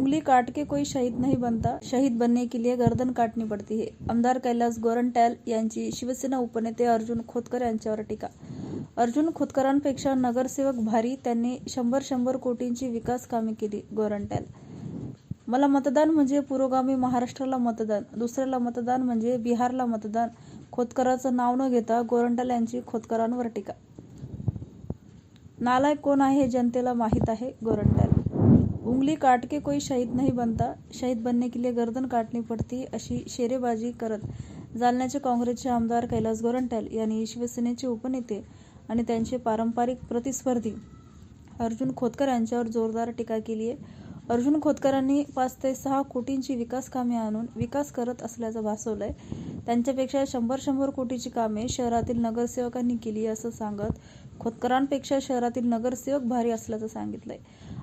उंगली काट के कोई शहीद नहीं बनता। शहीद बनने के लिए गर्दन काटनी पडती है। आमदार कैलास गोरंट्याल यांची शिवसेना उपनेते अर्जुन खोतकर यांच्यावर टीका। अर्जुन खोतकरांपेक्षा नगरसेवक भारी त्यांनी शंभर शंभर कोटींची विकास कामे केली गोरंट्याल मला मतदान म्हणजे पुरोगामी महाराष्ट्राला मतदान दुसऱ्याला मतदान म्हणजे बिहारला मतदान. खोतकराचं नाव न घेता गोरंट्याल यांची खोतकरांवर टीका। नालायक कोण आहे जनतेला माहीत आहे गोरंट्याल उंगली काट के कोई शहीद नहीं बनता। शहीद बनने के लिए गर्दन काटनी पडती अशी शेरेबाजी करत। जालन्याचे काँग्रेसचे आमदार कैलास गोरंट्याल यांनी शिवसेनेचे उपनेते आणि त्यांचे पारंपरिक प्रतिस्पर्धी अर्जुन खोतकर यांच्यावर जोरदार टीका केली आहे. अर्जुन खोतकरांनी पाच ते सहा कोटींची विकास कामे आणून विकास करत असल्याचं भासवलंय. त्यांच्यापेक्षा शंभर शंभर कोटीची कामे शहरातील नगरसेवकांनी केली असं सांगत खोतकरांपेक्षा शहरातील नगरसेवक भारी असल्याचं सांगितलंय.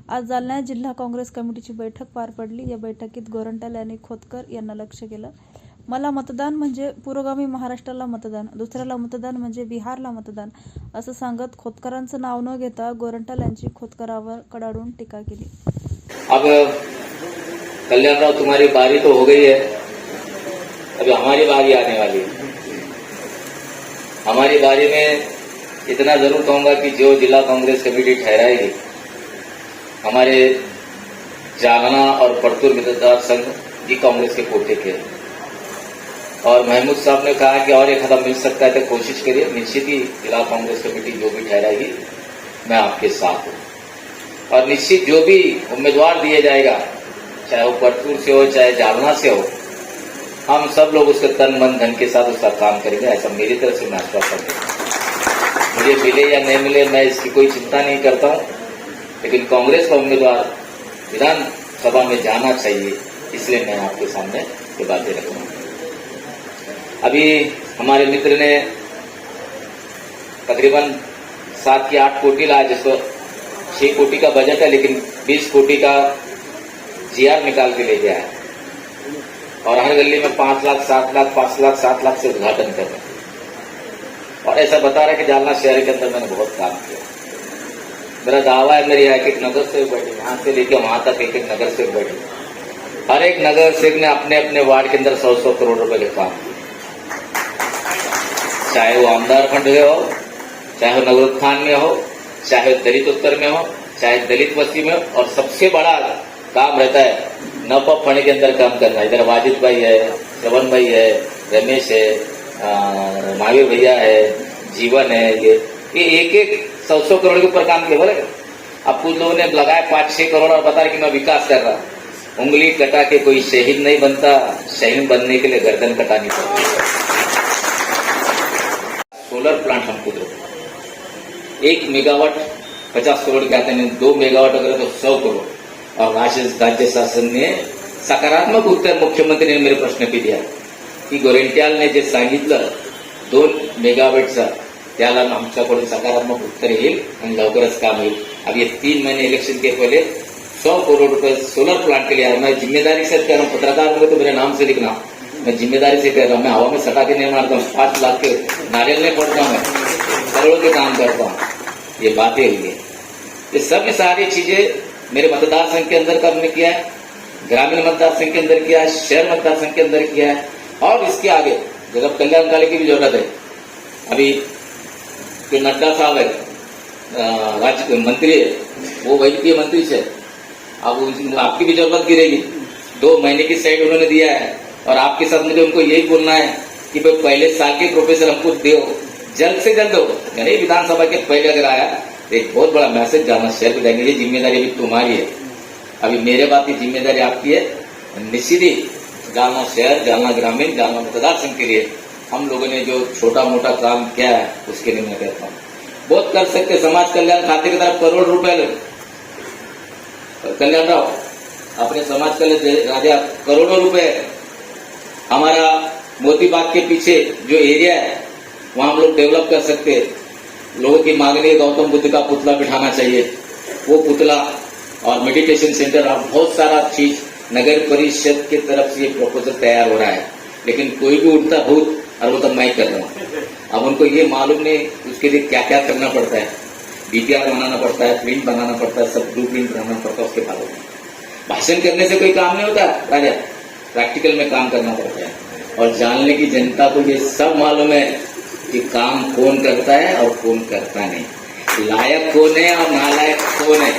आज जालन्यात जिल्हा काँग्रेस कमिटीची बैठक पार पडली. या बैठकीत गोरंट्याल यांनी खोतकर यांना लक्ष केलं. मला मतदान म्हणजे पुरोगामी महाराष्ट्राला मतदान दुसऱ्याला मतदान म्हणजे बिहारला मतदान असं सांगत खोतकरांचं नाव न घेता गोरंट्याल यांची खोतकरावर कडाडून टीका केली. अब कल्याणराव तुम्हारी बारी तो हो गई है। अभी हमारी बारी आने वाली है। हमारी बारी में इतना जरूर कहूंगा कि जो जिला कांग्रेस कमेटी ठहराएगी हमारे जालना और परतुर मतदार संघ भी कांग्रेस के कोटे के और महमूद साहब ने कहा कि और एक कदम मिल सकता है तो कोशिश करिए, निश्चित ही जिला कांग्रेस कमेटी जो भी ठहराएगी, मैं आपके साथ हूँ। और निश्चित जो भी उम्मीदवार दिए जाएगा, चाहे वो परतूर से हो, चाहे जालना से हो, हम सब लोग उसके तन, मन, धन के साथ उसका काम करेंगे, ऐसा मेरी तरफ़ से मैं आश्वासन मुझे मिले या नहीं मिले, मैं इसकी कोई चिंता नहीं करता हूँ। लेकिन कांग्रेस का उम्मीदवार विधानसभा में जाना चाहिए, इसलिए मैं आपके सामने ये बातें रखूँगा अभी हमारे मित्र ने तकरीबन सात की आठ कोटी लाया, जिसको छह कोटी का बजट है, लेकिन बीस कोटी का जीआर निकाल के ले गया है। और हर गली में पाँच लाख, सात लाख, पाँच लाख, सात लाख से उद्घाटन कर रहे हैं। और ऐसा बता रहा कि जालना शहर के अंदर मैंने बहुत काम किया। मेरा दावा है, मेरी एक एक नगर सेवक बैठे, यहाँ से लेके वहाँ तक एक एक नगर सेवक बैठे। हर एक नगर सेवक ने अपने अपने वार्ड के अंदर सौ सौ करोड़ रुपए के काम चाहे वो आमदार फंड में हो, चाहे वो नगरोत्थान में हो, चाहे दलित उत्तर में हो, चाहे दलित बस्ती में हो, और सबसे बड़ा काम रहता है नपा फंड के अंदर काम करना। इधर वाजिद भाई है, श्रवण भाई है, रमेश है महावीर भैया है, जीवन है, ये ये एक एक सौ सौ करोड़ के ऊपर काम किया, बोले? अब कुछ लोगों ने लगाया पाँच, छह करोड़ और बता रहे कि मैं विकास कर रहा हूँ। उंगली कटा के कोई शहीद नहीं बनता शहीद बनने के लिए गर्दन कटानी पड़ती है। सोलर प्लांट हमको दो एक मेगावाट, पचास करोड़ के आते हैं दो मेगावाट अगर तो सौ करोड़। और राज्य शासन ने सकारात्मक उत्तर मुख्यमंत्री ने मेरे प्रश्न पे दिया कि की गोरेंट्यालने जे सांगितलं, दोन मेगावॅटचं त्याला सकारात्मक उत्तर येईल आणि लवकरच काम होईल तीन महीने इलेक्शन के पहले. सौ करोड़ रुपए सोलर प्लांट के लिए मैं ज़िम्मेदारी से कह रहा हूँ पत्रकार होंगे तो मेरे नाम से लिखना. मैं ज़िम्मेदारी से कह रहा हूँ मैं हवा में सटा के नहीं मारता हूँ पाँच लाख के नारियल नहीं पड़ता हूँ मैं करोड़ों के काम करता हूँ ये बातें हुई है ये सब सारी चीज़ें मेरे मतदार संघ के अंदर हमने किया है. ग्रामीण मतदार संघ के अंदर किया है, शहर मतदार संघ के अंदर किया है. और इसके आगे जगह कल्याणकारी की भी ज़रूरत है. अभी नड्डा साहब है राज्य मंत्री है वो वैद्यकीय मंत्री से अब आपकी भी ज़रूरत गिरेगी दो महीने की साइड उन्होंने दिया है और आपके साथ मुझे उनको यही बोलना है कि भाई पहले साल के प्रोफेसर हमको दो जल्द से जल्द दो यानी विधानसभा के पहले अगर आया एक बहुत बड़ा मैसेज जाना शहर को जाएँगे ये ज़िम्मेदारी अभी तुम्हारी है अभी मेरे बात की ज़िम्मेदारी आपकी है निश्चित ही जालना शहर जालना ग्रामीण जालना मतदार संघ के लिए हम लोगों ने जो छोटा मोटा काम किया है, उसके लिए मैं कहता हूँ। बहुत कर सकते समाज कल्याण खाते की तरफ़ करोड़ रुपए कल्याण राव, अपने समाज कल्याण राजा, करोड़ों रुपए हमारा मोती बाग के पीछे जो एरिया है, वहाँ हम लोग डेवलप कर सकते हैं। लोगों की मांगनी गौतम बुद्ध का पुतला बिठाना चाहिए। वो पुतला और मेडिटेशन सेंटर और बहुत सारा चीज़ नगर परिषद की तरफ़ से ये प्रपोजल तैयार हो रहा है। लेकिन कोई भी उठता भूत और वो तो मैं कर रहा हूँ। अब उनको ये मालूम नहीं, उसके लिए क्या क्या करना पड़ता है। बीपीआर बनाना पड़ता है प्रिंट बनाना पड़ता है, सब ब्लू प्रिंट बनाना पड़ता है, उसके बाद भाषण करने से कोई काम नहीं होता, राजा। प्रैक्टिकल में काम करना पड़ता है। और जानने की जनता को ये सब मालूम है कि काम कौन करता है और कौन करता नहीं। लायक कौन है और नालायक कौन है?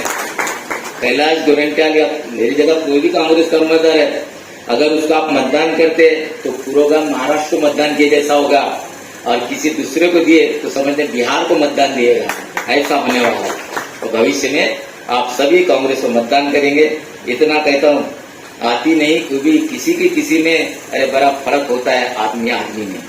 कैलाश गोरंट्याल या मेरी जगह कोई भी कांग्रेस का उम्मीदवार है। अगर उसका आप मतदान करते तो पूरा महाराष्ट्र को मतदान किए जैसा होगा। और किसी दूसरे को दिए तो समझते बिहार को मतदान दिएगा ऐसा होने वाला है। तो भविष्य में आप सभी कांग्रेस को मतदान करेंगे। इतना कहता हूँ, आती नहीं, क्योंकि किसी की किसी में, अरे बड़ा फ़र्क होता है आदमी आदमी में।